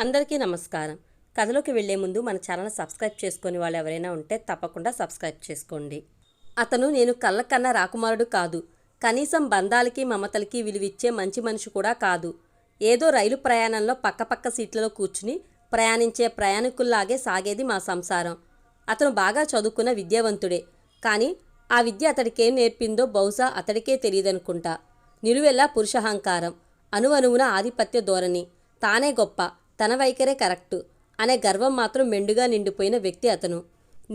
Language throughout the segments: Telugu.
అందరికీ నమస్కారం. కథలోకి వెళ్ళే ముందు మన ఛానల్ సబ్స్క్రైబ్ చేసుకుని వాళ్ళు ఎవరైనా ఉంటే తప్పకుండా సబ్స్క్రైబ్ చేసుకోండి. అతను నేను కళ్ళ కన్నా రాకుమారుడు కాదు. కనీసం బంధాలకి మమతలకి విలువిచ్చే మంచి మనిషి కూడా కాదు. ఏదో రైలు ప్రయాణంలో పక్కపక్క సీట్లలో కూర్చుని ప్రయాణించే ప్రయాణికుల్లాగే సాగేది మా సంసారం. అతను బాగా చదువుకున్న విద్యావంతుడే. కానీ ఆ విద్య అతడికేం నేర్పిందో బహుశా అతడికే తెలియదనుకుంటా. నిలువెల్లా పురుషహంకారం. అణువణువున ఆధిపత్య ధోరణి. తానే గొప్ప. తన వైఖరే కరెక్టు అనే గర్వం మాత్రం మెండుగా నిండిపోయిన వ్యక్తి అతను.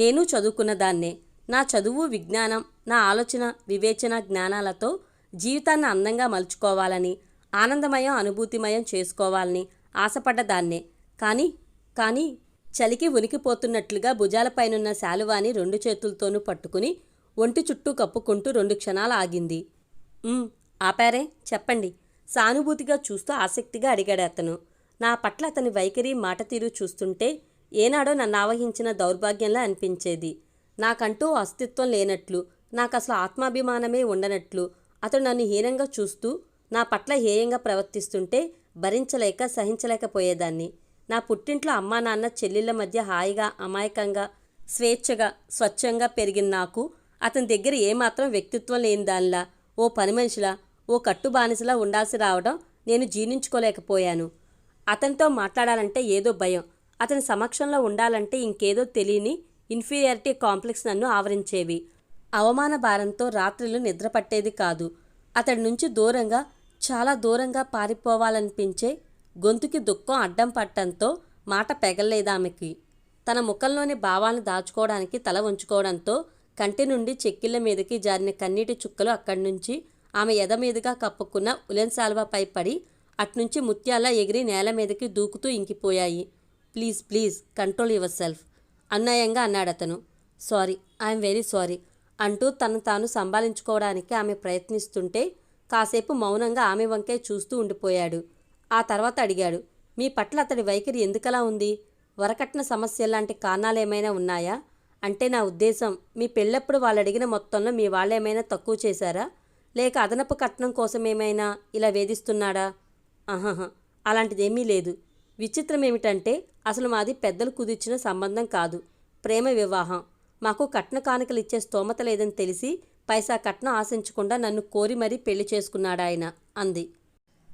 నేను చదువుకున్న దాన్నే నా చదువు విజ్ఞానం నా ఆలోచన వివేచన జ్ఞానాలతో జీవితాన్ని అందంగా మలుచుకోవాలని ఆనందమయం అనుభూతిమయం చేసుకోవాలని ఆశపడ్డ దాన్నే. కానీ కానీ చలికి ఉనికిపోతున్నట్లుగా భుజాలపైనున్న శాలువాని రెండు చేతులతోనూ పట్టుకుని ఒంటి చుట్టూ కప్పుకుంటూ రెండు క్షణాలు ఆగింది. ఆపారే చెప్పండి సానుభూతిగా చూస్తూ ఆసక్తిగా అడిగాడు అతను. నా పట్ల అతని వైఖరి మాట తీరు చూస్తుంటే ఏనాడో నన్ను ఆవహించిన దౌర్భాగ్యంలా అనిపించేది. నాకంటూ అస్తిత్వం లేనట్లు నాకు అసలు ఆత్మాభిమానమే ఉండనట్లు అతడు నన్ను హీనంగా చూస్తూ నా పట్ల హేయంగా ప్రవర్తిస్తుంటే భరించలేక సహించలేకపోయేదాన్ని. నా పుట్టింట్లో అమ్మా నాన్న చెల్లెళ్ళ మధ్య హాయిగా అమాయకంగా స్వేచ్ఛగా స్వచ్ఛంగా పెరిగిన నాకు అతని దగ్గర ఏమాత్రం వ్యక్తిత్వం లేని దానిలా ఓ పని మనిషిలా ఓ కట్టు బానిసలా ఉండాల్సి రావడం నేను జీర్ణించుకోలేకపోయాను. అతనితో మాట్లాడాలంటే ఏదో భయం. అతని సమక్షంలో ఉండాలంటే ఇంకేదో తెలియని ఇన్ఫీరియారిటీ కాంప్లెక్స్ నన్ను ఆవరించేవి. అవమాన భారంతో రాత్రులు నిద్రపట్టేది కాదు. అతడి నుంచి దూరంగా చాలా దూరంగా పారిపోవాలనిపించే గొంతుకి దుఃఖం అడ్డం పట్టడంతో మాట పెగల్లేదామెకి. తన ముఖంలోని భావాలను దాచుకోవడానికి తల ఉంచుకోవడంతో కంటి నుండి చెక్కిళ్ళ మీదకి జారిన కన్నీటి చుక్కలు అక్కడి నుంచి ఆమె ఎద మీదుగా కప్పుకున్న ఉలెన్ సాల్వాపై పడి అట్నుంచి ముత్యాల ఎగిరి నేల మీదకి దూకుతూ ఇంకిపోయాయి. ప్లీజ్ ప్లీజ్ కంట్రోల్ యువర్ సెల్ఫ్. అన్యాయంగా అన్నాడతను. సారీ ఐఎమ్ వెరీ సారీ అంటూ తను తాను సంభాలించుకోవడానికి ఆమె ప్రయత్నిస్తుంటే కాసేపు మౌనంగా ఆమె వంకే చూస్తూ ఉండిపోయాడు. ఆ తర్వాత అడిగాడు మీ పట్ల అతడి వైఖరి ఎందుకలా ఉంది? వరకట్న సమస్య లాంటి కారణాలేమైనా ఉన్నాయా? అంటే నా ఉద్దేశం మీ పెళ్ళప్పుడు వాళ్ళు అడిగిన మొత్తంలో మీ వాళ్ళేమైనా తక్కువ చేశారా? లేక అదనపు కట్నం కోసం ఏమైనా ఇలా వేధిస్తున్నాడా? ఆహాహా అలాంటిదేమీ లేదు. విచిత్రం ఏమిటంటే అసలు మాది పెద్దలు కుదిర్చిన సంబంధం కాదు. ప్రేమ వివాహం. మాకు కట్న కానుకలు ఇచ్చే స్తోమత లేదని తెలిసి పైసా కట్నం ఆశించకుండా నన్ను కోరి మరీ పెళ్ళి చేసుకున్నాడాయన అంది.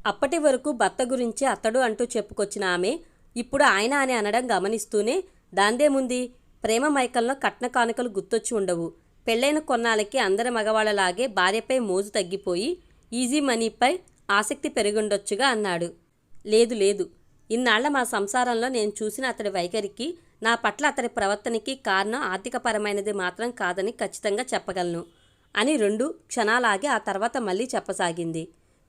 అప్పటి వరకు భర్త గురించి అతడు అంటూ చెప్పుకొచ్చిన ఆమె ఇప్పుడు ఆయన అని అనడం గమనిస్తూనే దాందేముంది ప్రేమ మైకంలో కట్న కానుకలు గుర్తొచ్చి ఉండవు. పెళ్ళైన కొన్నాళ్ళకి అందరి మగవాళ్ళలాగే భార్యపై మోజు తగ్గిపోయి ఈజీ మనీపై ఆసక్తి పెరుగుండొచ్చుగా అన్నాడు. లేదు లేదు. ఇన్నాళ్ళ మా సంసారంలో నేను చూసిన అతడి వైఖరికి నా పట్ల అతడి ప్రవర్తనకి కారణం ఆర్థికపరమైనది మాత్రం కాదని ఖచ్చితంగా చెప్పగలను అని రెండు క్షణాలాగి ఆ తర్వాత మళ్ళీ చెప్పసాగింది.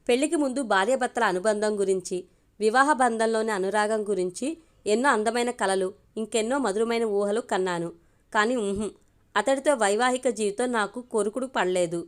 పెళ్ళికి ముందు భార్యాభర్తల అనుబంధం గురించి వివాహ బంధంలోని అనురాగం గురించి ఎన్నో అందమైన కలలు ఇంకెన్నో మధురమైన ఊహలు కన్నాను. కానీ అతడితో వైవాహిక జీవితం నాకు కొరుకుడు పడలేదు.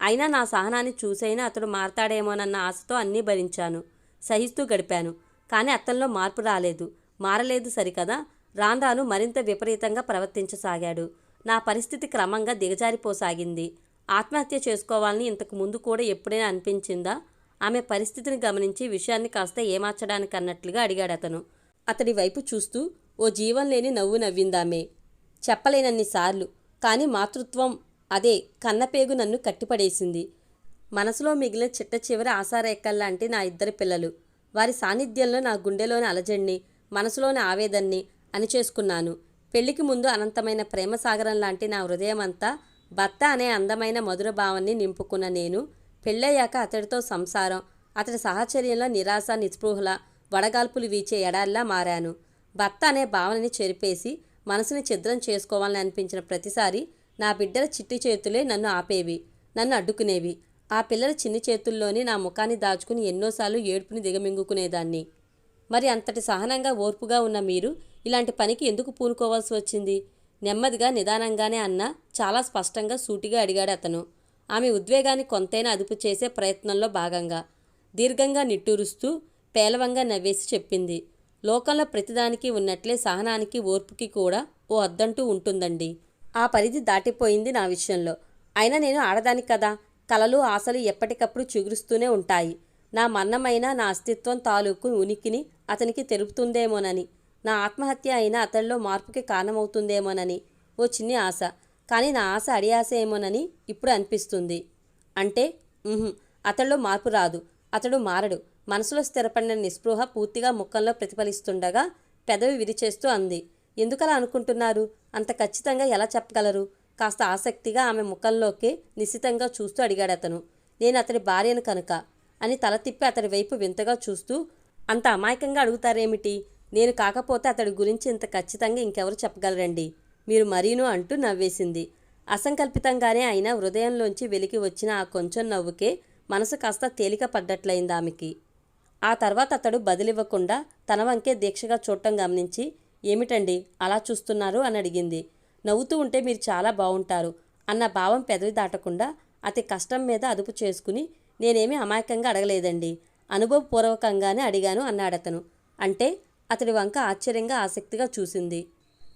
అయినా నా సహనాన్ని చూసైనా అతడు మారతాడేమోనన్న ఆశతో అన్నీ భరించాను. సహిస్తూ గడిపాను. కానీ అతనిలో మార్పు రాలేదు. మారలేదు సరికదా? రాను రాను మరింత విపరీతంగా ప్రవర్తించసాగాడు. నా పరిస్థితి క్రమంగా దిగజారిపోసాగింది. ఆత్మహత్య చేసుకోవాలని ఇంతకు ముందు కూడా ఎప్పుడైనా అనిపించిందా? ఆమె పరిస్థితిని గమనించి విషయాన్ని కాస్త ఏమార్చడానికి అన్నట్లుగా అడిగాడు అతను అతడి వైపు చూస్తూ ఓ జీవం లేని నవ్వు నవ్విందామే. చెప్పలేనన్ని సార్లు. కానీ మాతృత్వం అదే కన్నపేగు నన్ను కట్టిపడేసింది. మనసులో మిగిలిన చిట్ట చివరి ఆశారేఖల్లాంటి నా ఇద్దరు పిల్లలు. వారి సాన్నిధ్యంలో నా గుండెలోని అలజడిని మనసులోని ఆవేదన్ని అణిచేసుకున్నాను. పెళ్ళికి ముందు అనంతమైన ప్రేమ సాగరం లాంటి నా హృదయమంతా భర్త అనే అందమైన మధుర భావాన్ని నింపుకున్న నేను పెళ్ళయ్యాక అతడితో సంసారం అతడి సహచర్యంలో నిరాశ నిస్పృహల వడగాల్పులు వీచే ఎడారిలా మారాను. భర్త అనే భావనని చెరిపేసి మనసుని ఛిద్రం చేసుకోవాలని అనిపించిన ప్రతిసారి నా బిడ్డల చిట్టి చేతులే నన్ను ఆపేవి నన్ను అడ్డుకునేవి. ఆ పిల్లల చిన్ని చేతుల్లోనే నా ముఖాన్ని దాచుకుని ఎన్నోసార్లు ఏడుపుని దిగమింగుకునేదాన్ని. మరి అంతటి సహనంగా ఓర్పుగా ఉన్న మీరు ఇలాంటి పనికి ఎందుకు పూనుకోవాల్సి వచ్చింది? నెమ్మదిగా నిదానంగానే అన్న చాలా స్పష్టంగా సూటిగా అడిగాడు అతను. ఆమె ఉద్వేగాన్ని కొంతైనా అదుపు చేసే ప్రయత్నంలో భాగంగా దీర్ఘంగా నిట్టూరుస్తూ పేలవంగా నవ్వేసి చెప్పింది. లోకంలో ప్రతిదానికి ఉన్నట్లే సహనానికి ఓర్పుకి కూడా ఓ అద్దంటూ ఉంటుందండి. ఆ పరిధి దాటిపోయింది నా విషయంలో. అయినా నేను ఆడదాని కదా. కలలు ఆశలు ఎప్పటికప్పుడు చిగురుస్తూనే ఉంటాయి. నా మన్నమైన నా అస్తిత్వం తాలూకు ఉనికిని అతనికి తెలుపుతుందేమోనని నా ఆత్మహత్య అయినా అతడిలో మార్పుకి కారణమవుతుందేమోనని ఓ చిన్ని ఆశ. కానీ నా ఆశ అడి ఆశ ఏమోనని ఇప్పుడు అనిపిస్తుంది. అంటే అతడిలో మార్పు రాదు. అతడు మారడు. మనసులో స్థిరపడిన నిస్పృహ పూర్తిగా ముఖంలో ప్రతిఫలిస్తుండగా పెదవి విరిచేస్తూ అంది. ఎందుకలా అనుకుంటున్నారు? అంత ఖచ్చితంగా ఎలా చెప్పగలరు? కాస్త ఆసక్తిగా ఆమె ముఖంలోకి నిశితంగా చూస్తూ అడిగాడు అతను నేను అతడి భార్యను కనుక అని తల తిప్పి అతడి వైపు వింతగా చూస్తూ అంత అమాయకంగా అడుగుతారేమిటి? నేను కాకపోతే అతడి గురించి ఇంత ఖచ్చితంగా ఇంకెవరు చెప్పగలరండి? మీరు మరీను అంటూ నవ్వేసింది. అసంకల్పితంగానే అయినా హృదయంలోంచి వెలికి వచ్చిన ఆ కొంచెం నవ్వుకే మనసు కాస్త తేలిక పడ్డట్లయింది ఆమెకి ఆ తర్వాత అతడు బదిలివ్వకుండా తన వంకే దీక్షగా చూడటం గమనించి ఏమిటండి అలా చూస్తున్నారు అని అడిగింది. నవ్వుతూ ఉంటే మీరు చాలా బాగుంటారు అన్న భావం పెదవి దాటకుండా అతి కష్టం మీద అదుపు చేసుకుని నేనేమీ అమాయకంగా అడగలేదండి. అనుభవపూర్వకంగానే అడిగాను అన్నాడతను అంటే అతడి వంక ఆశ్చర్యంగా ఆసక్తిగా చూసింది.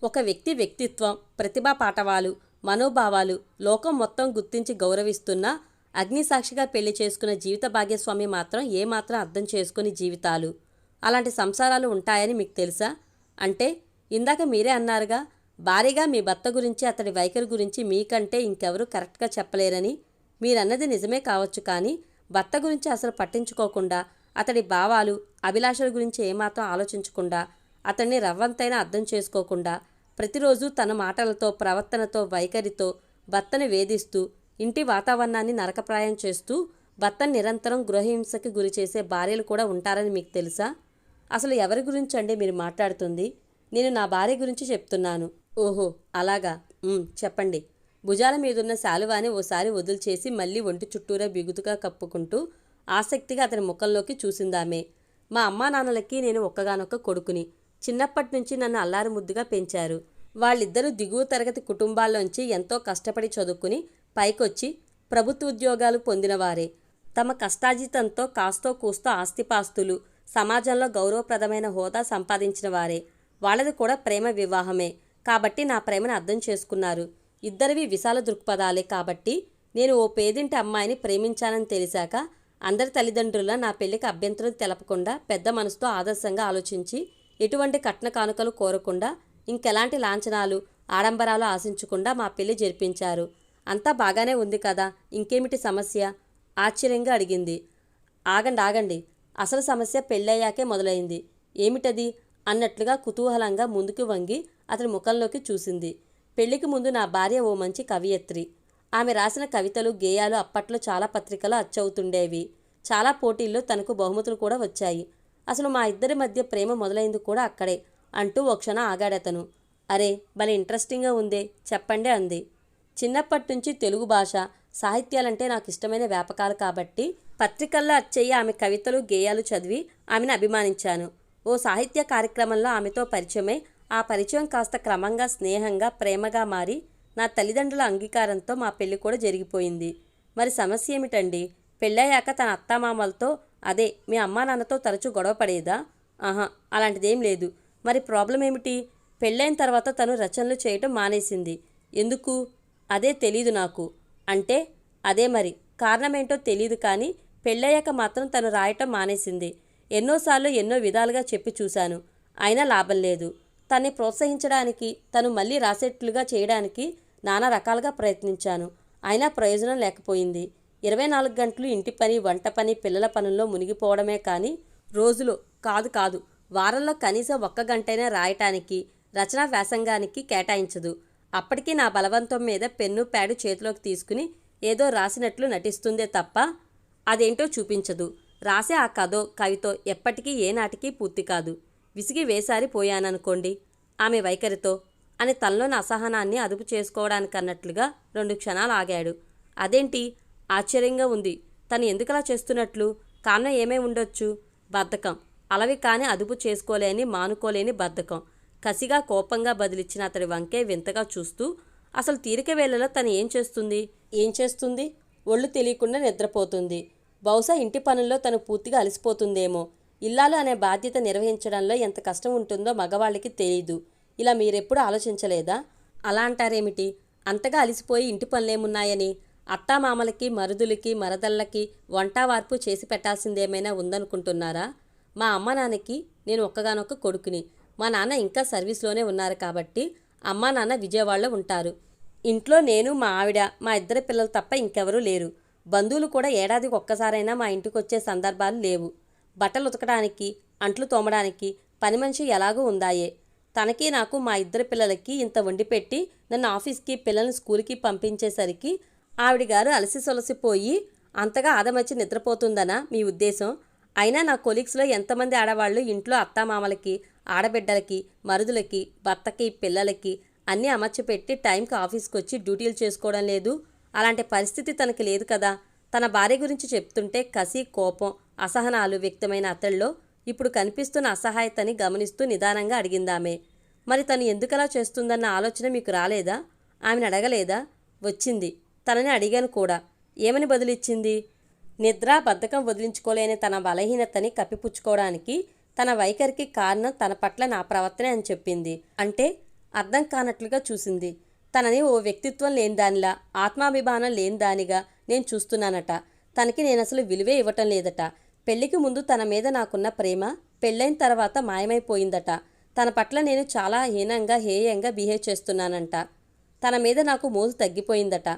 ఒక వ్యక్తి వ్యక్తిత్వం ప్రతిభా పాఠవాలు మనోభావాలు లోకం మొత్తం గుర్తించి గౌరవిస్తున్న అగ్నిసాక్షిగా పెళ్ళి చేసుకున్న జీవిత భాగ్యస్వామి మాత్రం ఏమాత్రం అర్థం చేసుకుని జీవితాలు. అలాంటి సంసారాలు ఉంటాయని మీకు తెలుసా? అంటే ఇందాక మీరే అన్నారుగా భారీగా మీ భర్త గురించి అతడి వైఖరి గురించి మీకంటే ఇంకెవరూ కరెక్ట్గా చెప్పలేరని. మీరన్నది నిజమే కావచ్చు కానీ భర్త గురించి అసలు పట్టించుకోకుండా అతడి భావాలు అభిలాషల గురించి ఏమాత్రం ఆలోచించకుండా అతన్ని రవ్వంతైనా అర్థం చేసుకోకుండా ప్రతిరోజు తన మాటలతో ప్రవర్తనతో వైఖరితో భర్తను వేధిస్తూ ఇంటి వాతావరణాన్ని నరకప్రాయం చేస్తూ భర్తను నిరంతరం గృహహింసకి గురి చేసే భార్యలు కూడా ఉంటారని మీకు తెలుసా? అసలు ఎవరి గురించి అండి మీరు మాట్లాడుతుంది? నేను నా భార్య గురించి చెప్తున్నాను. ఓహో అలాగా? చెప్పండి. భుజాల మీదున్న శాలువాని ఓసారి వదిలిచేసి మళ్ళీ ఒంటి చుట్టూరా బిగుతుగా కప్పుకుంటూ ఆసక్తిగా అతని ముఖంలోకి చూసిందామే. మా అమ్మా నాన్నలకి నేను ఒక్కగానొక్క కొడుకుని. చిన్నప్పటి నుంచి నన్ను అల్లారు ముద్దుగా పెంచారు. వాళ్ళిద్దరూ దిగువ తరగతి కుటుంబాల్లోంచి ఎంతో కష్టపడి చదువుకుని పైకొచ్చి ప్రభుత్వ ఉద్యోగాలు పొందినవారే. తమ కష్టాజితంతో కాస్తో కూస్తో ఆస్తిపాస్తులు సమాజంలో గౌరవప్రదమైన హోదా సంపాదించిన వారే. వాళ్ళది కూడా ప్రేమ వివాహమే. కాబట్టి నా ప్రేమను అర్థం చేసుకున్నారు. ఇద్దరివి విశాల దృక్పథాలే కాబట్టి నేను ఓ పేదింటి అమ్మాయిని ప్రేమించానని తెలిసాక అందరి తల్లిదండ్రుల నా పెళ్ళికి అభ్యంతరం తెలపకుండా పెద్ద మనసుతో ఆదర్శంగా ఆలోచించి ఎటువంటి కట్న కానుకలు కోరకుండా ఇంకెలాంటి లాంఛనాలు ఆడంబరాలు ఆశించకుండా మా పెళ్ళి జరిపించారు. అంతా బాగానే ఉంది కదా. ఇంకేమిటి సమస్య? ఆశ్చర్యంగా అడిగింది. ఆగండి ఆగండి. అసలు సమస్య పెళ్ళయ్యాకే మొదలైంది. ఏమిటది? అన్నట్లుగా కుతూహలంగా ముందుకు వంగి అతని ముఖంలోకి చూసింది. పెళ్ళికి ముందు నా భార్య ఓ మంచి కవియత్రి. ఆమె రాసిన కవితలు గేయాలు అప్పట్లో చాలా పత్రికలు అచ్చవుతుండేవి. చాలా పోటీల్లో తనకు బహుమతులు కూడా వచ్చాయి. అసలు మా ఇద్దరి మధ్య ప్రేమ మొదలైంది కూడా అక్కడే అంటూ ఓ క్షణం ఆగాడతను అరే భలే ఇంట్రెస్టింగ్గా ఉందే చెప్పండి అంది. చిన్నప్పటి నుంచి తెలుగు భాష సాహిత్యాలంటే నాకు ఇష్టమైన వ్యాపకాలు కాబట్టి పత్రికల్లో అచ్చయ్య ఆమె కవితలు గేయాలు చదివి ఆమెను అభిమానించాను. ఓ సాహిత్య కార్యక్రమంలో ఆమెతో పరిచయమై ఆ పరిచయం కాస్త క్రమంగా స్నేహంగా ప్రేమగా మారి నా తల్లిదండ్రుల అంగీకారంతో మా పెళ్ళి కూడా జరిగిపోయింది. మరి సమస్య ఏమిటండి? పెళ్ళయ్యాక తన అత్తామామలతో అదే మీ అమ్మా నాన్నతో తరచూ గొడవ పడేదా? ఆహా అలాంటిదేం లేదు. మరి ప్రాబ్లం ఏమిటి? పెళ్ళైన తర్వాత తను రచనలు చేయటం మానేసింది. ఎందుకు? అదే తెలీదు నాకు. అంటే అదే మరి. కారణమేంటో తెలియదు కానీ పెళ్ళయ్యాక మాత్రం తను రాయటం మానేసింది. ఎన్నోసార్లు ఎన్నో విధాలుగా చెప్పి చూశాను. అయినా లాభం లేదు. తన్ని ప్రోత్సహించడానికి తను మళ్ళీ రాసేట్లుగా చేయడానికి నానా రకాలుగా ప్రయత్నించాను. అయినా ప్రయోజనం లేకపోయింది. ఇరవై నాలుగు గంటలు ఇంటి పని వంట పని పిల్లల పనుల్లో మునిగిపోవడమే కానీ రోజులో కాదు కాదు వారంలో కనీసం ఒక్క గంటైనా రాయటానికి రచనా వ్యాసంగానికి కేటాయించదు. అప్పటికీ నా బలవంతం మీద పెన్ను ప్యాడు చేతిలోకి తీసుకుని ఏదో రాసినట్లు నటిస్తుందే తప్ప అదేంటో చూపించదు. రాసే ఆ కథో కవితో ఎప్పటికీ ఏనాటికి పూర్తి కాదు. విసిగి వేసారి పోయాననుకోండి. ఆమె వైఖరితో అని తనలోని అసహనాన్ని అదుపు చేసుకోవడానికన్నట్లుగా రెండు క్షణాలు ఆగాడు. అదేంటి? ఆశ్చర్యంగా ఉంది. తను ఎందుకలా చేస్తున్నట్లు? కారణం ఏమై ఉండొచ్చు? బద్ధకం. అలవి కానీ అదుపు చేసుకోలేని మానుకోలేని బద్ధకం. కసిగా కోపంగా బదిలిచ్చిన అతడి వంకే వింతగా చూస్తూ అసలు తీరిక వేళలో తను ఏం చేస్తుంది? ఏం చేస్తుంది? ఒళ్ళు తెలియకుండా నిద్రపోతుంది. బహుశా ఇంటి పనుల్లో తను పూర్తిగా అలసిపోతుందేమో. ఇల్లాలు అనే బాధ్యత నిర్వహించడంలో ఎంత కష్టం ఉంటుందో మగవాళ్ళకి తెలియదు ఇలా మీరెప్పుడు ఆలోచించలేదా? అలా అంటారేమిటి? అంతగా అలసిపోయి ఇంటి పనులేమున్నాయని? అత్తామామలకి మరుదులకి మరదళ్ళకి వంట వార్పు చేసి పెట్టాల్సిందేమైనా ఉందనుకుంటున్నారా? మా అమ్మ నాన్నకి నేను ఒక్కగానొక్క కొడుకుని. మా నాన్న ఇంకా సర్వీస్లోనే ఉన్నారు కాబట్టి అమ్మా నాన్న విజయవాడలో ఉంటారు. ఇంట్లో నేను మా ఆవిడ మా ఇద్దరు పిల్లలు తప్ప ఇంకెవరూ లేరు. బంధువులు కూడా ఏడాదికి ఒక్కసారైనా మా ఇంటికి వచ్చే సందర్భాలు లేవు. బట్టలు ఉతకడానికి అంట్లు తోమడానికి పని మనిషి ఎలాగూ ఉందాయే తనకి నాకు మా ఇద్దరు పిల్లలకి ఇంత వండి పెట్టి నన్ను ఆఫీస్కి పిల్లల్ని స్కూల్కి పంపించేసరికి ఆవిడ గారు అలసి సొలసిపోయి అంతగా ఆదమచ్చి నిద్రపోతుందనా మీ ఉద్దేశం? అయినా నా కొలీగ్స్లో ఎంతమంది ఆడవాళ్ళు ఇంట్లో అత్తామామలకి ఆడబిడ్డలకి మరుదులకి భర్తకి పిల్లలకి అన్నీ అమర్చిపెట్టి టైంకి ఆఫీస్కి వచ్చి డ్యూటీలు చేసుకోవడం లేదు. అలాంటి పరిస్థితి తనకి లేదు కదా. తన భార్య గురించి చెప్తుంటే కసి కోపం అసహనాలు వ్యక్తమైన అతడిలో ఇప్పుడు కనిపిస్తున్న అసహాయతని గమనిస్తూ నిదానంగా అడిగిందామె. మరి తను ఎందుకలా చేస్తుందన్న ఆలోచన మీకు రాలేదా? ఆమెను అడగలేదా? వచ్చింది. తనని అడిగాను కూడా. ఏమని బదులిచ్చింది? నిద్ర బద్ధకం వదిలించుకోలేని తన బలహీనతని కప్పిపుచ్చుకోవడానికి తన వైఖరికి కారణం తన పట్ల నా ప్రవర్తనే అని చెప్పింది. అంటే అర్థం కానట్లుగా చూసింది. తనని ఓ వ్యక్తిత్వం లేని దానిలా ఆత్మాభిమానం లేని దానిగా నేను చూస్తున్నానట. తనకి నేను అసలు విలువే ఇవ్వటం లేదట. పెళ్ళికి ముందు తన మీద నాకున్న ప్రేమ పెళ్ళైన తర్వాత మాయమైపోయిందట. తన పట్ల నేను చాలా హీనంగా హేయంగా బిహేవ్ చేస్తున్నానంట. తన మీద నాకు మోజు తగ్గిపోయిందట.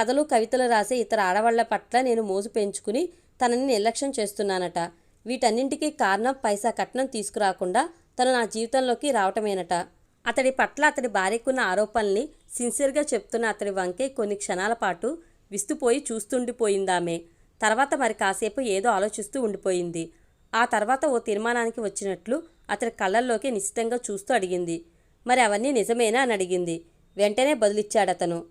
కథలు కవితలు రాసే ఇతర ఆడవాళ్ళ పట్ల నేను మోజు పెంచుకుని తనని నిర్లక్ష్యం చేస్తున్నానట. వీటన్నింటికీ కారణం పైసా కట్నం తీసుకురాకుండా తను నా జీవితంలోకి రావటమేనట. అతడి పట్ల అతడి భార్యకున్న ఆరోపణల్ని సిన్సియర్గా చెప్తున్న అతడి వంకే కొన్ని క్షణాల పాటు విస్తుపోయి చూస్తుండిపోయిందామే. తర్వాత మరి కాసేపు ఏదో ఆలోచిస్తూ ఉండిపోయింది. ఆ తర్వాత ఓ తీర్మానానికి వచ్చినట్లు అతడి కళ్ళల్లోకి నిశ్చితంగా చూస్తూ అడిగింది. మరి అవన్నీ నిజమేనా? అని అడిగింది. వెంటనే బదులిచ్చాడతను.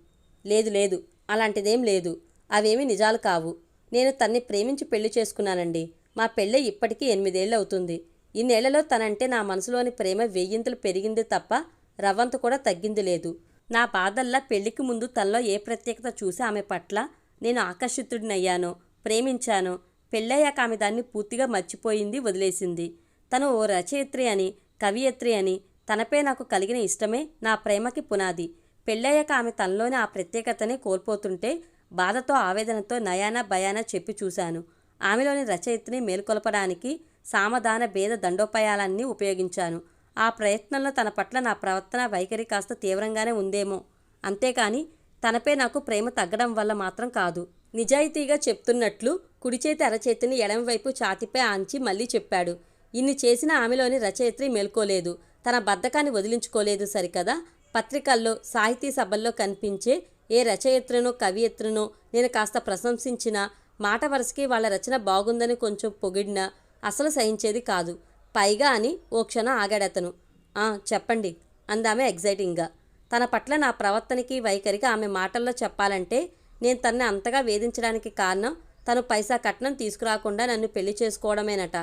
లేదు లేదు. అలాంటిదేం లేదు. అవేమీ నిజాలు కావు. నేను తన్ని ప్రేమించి పెళ్ళి చేసుకున్నానండి. మా పెళ్ళి ఇప్పటికీ ఎనిమిదేళ్ళు అవుతుంది ఇన్నేళ్ళలో తనంటే నా మనసులోని ప్రేమ వెయ్యింతలు పెరిగింది తప్ప రవ్వంత కూడా తగ్గింది లేదు. నా బాధల్లా పెళ్ళికి ముందు తనలో ఏ ప్రత్యేకత చూసి ఆమె పట్ల నేను ఆకర్షితుడినయ్యాను ప్రేమించానో. పెళ్ళయ్యాక ఆమె దాన్ని పూర్తిగా మర్చిపోయింది వదిలేసింది. తను ఓ రచయిత్రి అని కవియత్రి అని తనపై నాకు కలిగిన ఇష్టమే నా ప్రేమకి పునాది. పెళ్ళయ్యాక ఆమె తనలోని ఆ ప్రత్యేకతని కోల్పోతుంటే బాధతో ఆవేదనతో నయాన భయాన చెప్పి చూశాను. ఆమెలోని రచయితని మేల్కొల్పడానికి సామధాన భేద దండోపాయాలన్నీ ఉపయోగించాను. ఆ ప్రయత్నంలో తన పట్ల నా ప్రవర్తన వైఖరి కాస్త తీవ్రంగానే ఉందేమో. అంతేకాని తనపై నాకు ప్రేమ తగ్గడం వల్ల మాత్రం కాదు. నిజాయితీగా చెప్తున్నట్లు కుడిచేతి అరచేతిని ఎడమవైపు ఛాతిపై ఆంచి మళ్ళీ చెప్పాడు. ఇన్ని చేసిన ఆమెలోని రచయిత్రి మేల్కోలేదు. తన బద్ధకాన్ని వదిలించుకోలేదు సరికదా? పత్రికల్లో సాహితీ సభల్లో కనిపించే ఏ రచయిత్రనో కవియత్రనో నేను కాస్త ప్రశంసించినా మాట వరుసకి వాళ్ళ రచన బాగుందని కొంచెం పొగిడినా అసలు సహించేది కాదు. పైగా అని ఓ క్షణం ఆగాడతను. "ఆ, చెప్పండి అందామె ఎగ్జైటింగ్గా తన పట్ల నా ప్రవర్తనకి వైఖరికి ఆమె మాటల్లో చెప్పాలంటే నేను తనని అంతగా వేధించడానికి కారణం తను పైసా కట్నం తీసుకురాకుండా నన్ను పెళ్ళి చేసుకోవడమేనట.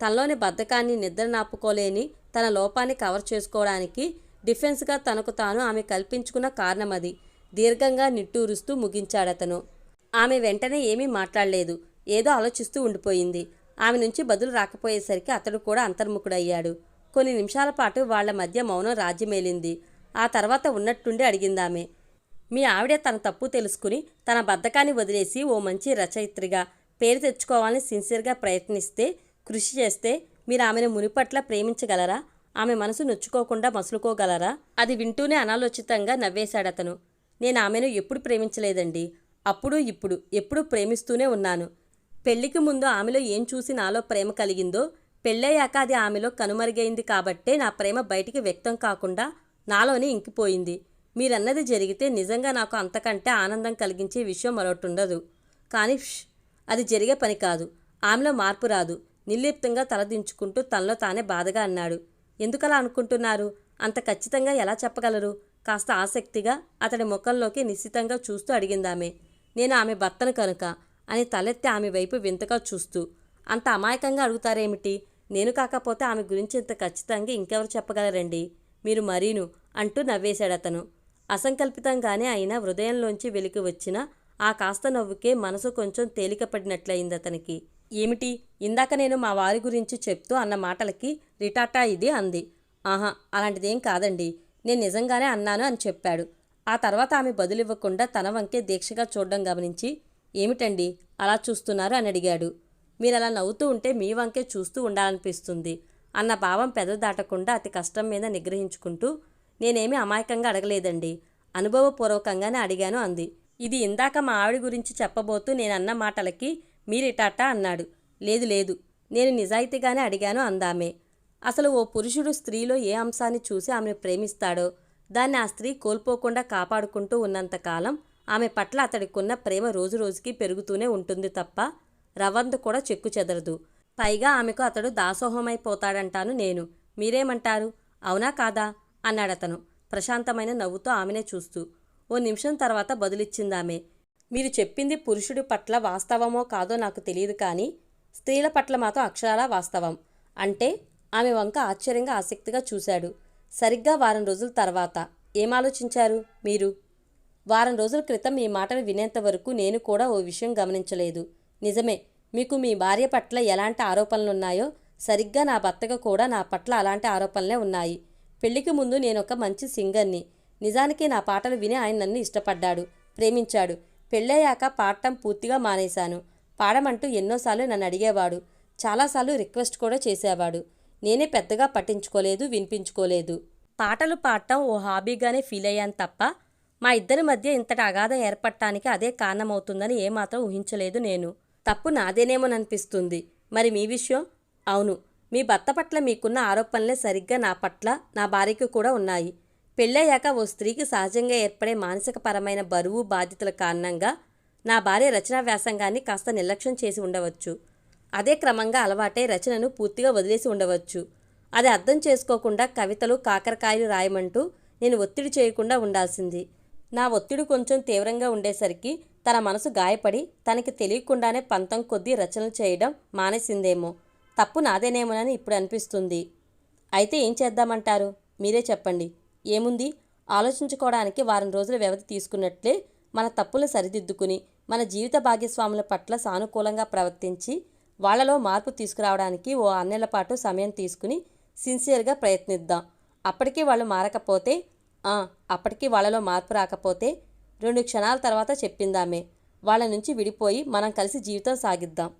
తనలోని బద్ధకాన్ని నిద్ర నాపుకోలేని తన లోపాన్ని కవర్ చేసుకోవడానికి డిఫెన్స్గా తనకు తాను ఆమె కల్పించుకున్న కారణం అది. దీర్ఘంగా నిట్టూరుస్తూ ముగించాడతను. ఆమె వెంటనే ఏమీ మాట్లాడలేదు. ఏదో ఆలోచిస్తూ ఉండిపోయింది. ఆమె నుంచి బదులు రాకపోయేసరికి అతడు కూడా అంతర్ముఖుడయ్యాడు. కొన్ని నిమిషాల పాటు వాళ్ళ మధ్య మౌనం రాజ్యమేలింది. ఆ తర్వాత ఉన్నట్టుండి అడిగిందామె. మీ ఆవిడే తన తప్పు తెలుసుకుని తన బద్ధకాన్ని వదిలేసి ఓ మంచి రచయిత్రిగా పేరు తెచ్చుకోవాలని సిన్సియర్గా ప్రయత్నిస్తే కృషి చేస్తే మీరు ఆమెను మునిపట్ల ప్రేమించగలరా? ఆమె మనసు నొచ్చుకోకుండా మసులుకోగలరా? అది వింటూనే అనాలోచితంగా నవ్వేశాడతను. నేను ఆమెను ఎప్పుడు ప్రేమించలేదండి. అప్పుడు ఇప్పుడు ఎప్పుడూ ప్రేమిస్తూనే ఉన్నాను. పెళ్ళికి ముందు ఆమెలో ఏం చూసి నాలో ప్రేమ కలిగిందో పెళ్ళయ్యాక అది ఆమెలో కనుమరుగైంది కాబట్టే నా ప్రేమ బయటికి వ్యక్తం కాకుండా నాలోనే ఇంకిపోయింది. మీరన్నది జరిగితే నిజంగా నాకు అంతకంటే ఆనందం కలిగించే విషయం మరొకటి కానీ ష్, అది జరిగే పని కాదు. ఆమెలో మార్పు రాదు. నిర్లిప్తంగా తలదించుకుంటూ తనలో తానే బాధగా అన్నాడు. ఎందుకలా అనుకుంటున్నారు? అంత ఖచ్చితంగా ఎలా చెప్పగలరు? కాస్త ఆసక్తిగా అతడి ముఖంలోకి నిశ్చితంగా చూస్తూ అడిగిందామె. నేను ఆమె భర్తను కనుక అని తలెత్తి ఆమె వైపు వింతగా చూస్తూ అంత అమాయకంగా అడుగుతారేమిటి? నేను కాకపోతే ఆమె గురించి ఇంత ఖచ్చితంగా ఇంకెవరు చెప్పగలరండి? మీరు మరీను అంటూ నవ్వేశాడతను. అసంకల్పితంగానే అయినా హృదయంలోంచి వెలికి వచ్చిన ఆ కాస్త నవ్వుకే మనసు కొంచెం తేలికపడినట్లయింది అతనికి ఏమిటి? ఇందాక నేను మా వారి గురించి చెప్తూ అన్న మాటలకి రిటాటా ఇది అంది. ఆహా అలాంటిదేం కాదండి. నేను నిజంగానే అన్నాను అని చెప్పాడు. ఆ తర్వాత ఆమె బదులివ్వకుండా తన వంకే దీక్షగా చూడడం గమనించి ఏమిటండి? అలా చూస్తున్నారు అని అడిగాడు. మీరు అలా నవ్వుతూ ఉంటే మీ వంకే చూస్తూ ఉండాలనిపిస్తుంది అన్న భావం పెద దాటకుండా అతి కష్టం మీద నిగ్రహించుకుంటూ నేనేమీ అమాయకంగా అడగలేదండి. అనుభవపూర్వకంగానే అడిగాను అంది. ఇది ఇందాక మా ఆవిడ గురించి చెప్పబోతూ నేను అన్న మాటలకి మీరిటాటా అన్నాడు. లేదు లేదు నేను నిజాయితీగానే అడిగాను అందామే. అసలు ఓ పురుషుడు స్త్రీలో ఏ అంశాన్ని చూసి ఆమెను ప్రేమిస్తాడో దాన్ని ఆ స్త్రీ కోల్పోకుండా కాపాడుకుంటూ ఉన్నంతకాలం ఆమె పట్ల అతడికున్న ప్రేమ రోజు రోజుకి పెరుగుతూనే ఉంటుంది తప్ప రవంత కూడా చెక్కు చెదరదు. పైగా ఆమెకు అతడు దాసోహమైపోతాడంటాను నేను. మీరేమంటారు? అవునా కాదా? అన్నాడతను ప్రశాంతమైన నవ్వుతో ఆమెనే చూస్తూ. ఓ నిమిషం తర్వాత బదులిచ్చిందామె. మీరు చెప్పింది పురుషుడి పట్ల వాస్తవమో కాదో నాకు తెలియదు కానీ స్త్రీల పట్ల మాత్రం అక్షరాలా వాస్తవం. అంటే ఆమె వంక ఆశ్చర్యంగా ఆసక్తిగా చూశాడు. సరిగ్గా వారం రోజుల తర్వాత. ఏం ఆలోచించారు మీరు? వారం రోజుల క్రితం మీ మాటలు వినేంత వరకు నేను కూడా ఓ విషయం గమనించలేదు. నిజమే మీకు మీ భార్య పట్ల ఎలాంటి ఆరోపణలున్నాయో సరిగ్గా నా భర్తకు కూడా నా పట్ల అలాంటి ఆరోపణలే ఉన్నాయి. పెళ్ళికి ముందు నేను ఒక మంచి సింగర్ని. నిజానికి నా పాటలు విని ఆయన నన్ను ఇష్టపడ్డాడు ప్రేమించాడు. పెళ్ళయ్యాక పాడటం పూర్తిగా మానేశాను. పాడమంటూ ఎన్నోసార్లు నన్ను అడిగేవాడు చాలాసార్లు రిక్వెస్ట్ కూడా చేసేవాడు. నేనే పెద్దగా పట్టించుకోలేదు వినిపించుకోలేదు. పాటలు పాడటం ఓ హాబీగానే ఫీల్ అయ్యాను తప్ప మా ఇద్దరి మధ్య ఇంతటి అగాధం ఏర్పడటానికి అదే కారణమవుతుందని ఏమాత్రం ఊహించలేదు నేను. తప్పు నాదేనేమోననిపిస్తుంది. మరి మీ విషయం? అవును. మీ భర్త పట్ల మీకున్న ఆరోపణలే సరిగ్గా నా పట్ల నా భార్యకు కూడా ఉన్నాయి. పెళ్ళయ్యాక ఓ స్త్రీకి సహజంగా ఏర్పడే మానసికపరమైన బరువు బాధ్యతల కారణంగా నా భార్య రచనా వ్యాసంగాన్ని కాస్త నిర్లక్ష్యం చేసి ఉండవచ్చు. అదే క్రమంగా అలవాటై రచనను పూర్తిగా వదిలేసి ఉండవచ్చు. అది అర్థం చేసుకోకుండా కవితలు కాకరకాయలు రాయమంటూ నేను ఒత్తిడి చేయకుండా ఉండాల్సింది. నా ఒత్తిడి కొంచెం తీవ్రంగా ఉండేసరికి తన మనసు గాయపడి తనకి తెలియకుండానే పంతం కొద్దీ రచనలు చేయడం మానేసిందేమో. తప్పు నాదేనేమోనని ఇప్పుడు అనిపిస్తుంది. అయితే ఏం చేద్దామంటారు? మీరే చెప్పండి. ఏముంది? ఆలోచించుకోవడానికి వారం రోజుల వ్యవధి తీసుకున్నట్లే మన తప్పులు సరిదిద్దుకుని మన జీవిత భాగస్వాముల పట్ల సానుకూలంగా ప్రవర్తించి వాళ్ళలో మార్పు తీసుకురావడానికి ఓ అన్నెల పాటు సమయం తీసుకుని సిన్సియర్గా ప్రయత్నిద్దాం. అప్పటికీ వాళ్ళు మారకపోతే అప్పటికీ అప్పటికి వాళ్ళలో మార్పు రాకపోతే రెండు క్షణాల తర్వాత చెప్పిందామే. వాళ్ళ నుంచి విడిపోయి మనం కలిసి జీవితం సాగిద్దాం.